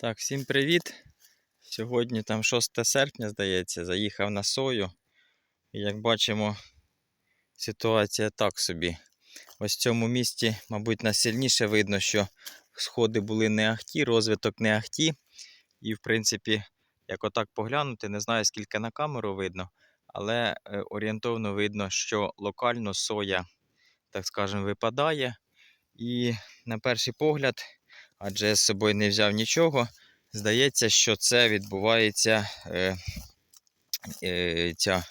Так, всім привіт. Сьогодні там 6 серпня, здається, заїхав на сою. І як бачимо, ситуація так собі. Ось в цьому місці, мабуть, найсильніше видно, що сходи були не ахті, розвиток не ахті. І, в принципі, як отак поглянути, не знаю, скільки на камеру видно, але е, орієнтовно видно, що локально соя, так скажемо, випадає. І на перший погляд, адже я з собою не взяв нічого, здається, що це відбувається е, е, ця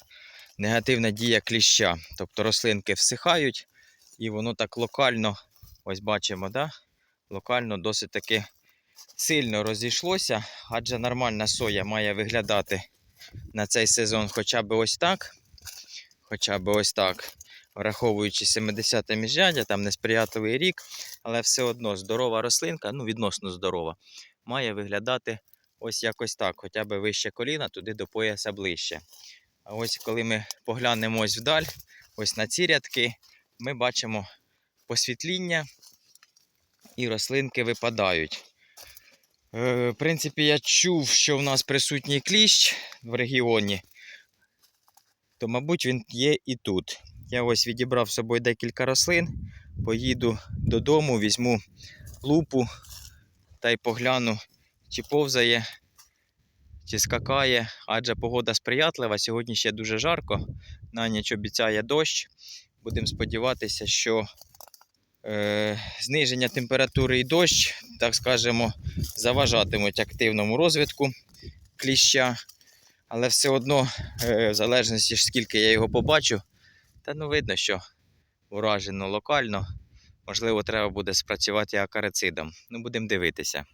негативна дія кліща. Тобто рослинки всихають, і воно так локально, ось бачимо, да? локально досить таки сильно розійшлося, адже нормальна соя має виглядати на цей сезон хоча б ось так. Хоча б ось так. Враховуючи 70-те міжряддя, там несприятливий рік, але все одно здорова рослинка, ну відносно здорова, має виглядати ось якось так, хоча б вище коліна, туди до пояса ближче. А ось коли ми поглянемо ось вдаль, ось на ці рядки, ми бачимо посвітління і рослинки випадають. Е, В принципі, я чув, що в нас присутній кліщ в регіоні, то, мабуть, він є і тут. Я ось відібрав з собою декілька рослин, поїду додому, візьму лупу та й погляну, чи повзає, чи скакає, адже погода сприятлива. Сьогодні ще дуже жарко, на ніч обіцяє дощ. Будемо сподіватися, що е, зниження температури і дощ, так скажемо, заважатимуть активному розвитку кліща. Але все одно, е, в залежності скільки я його побачу, та ну видно, що уражено локально. Можливо, треба буде спрацювати акарицидом. Ну, будемо дивитися.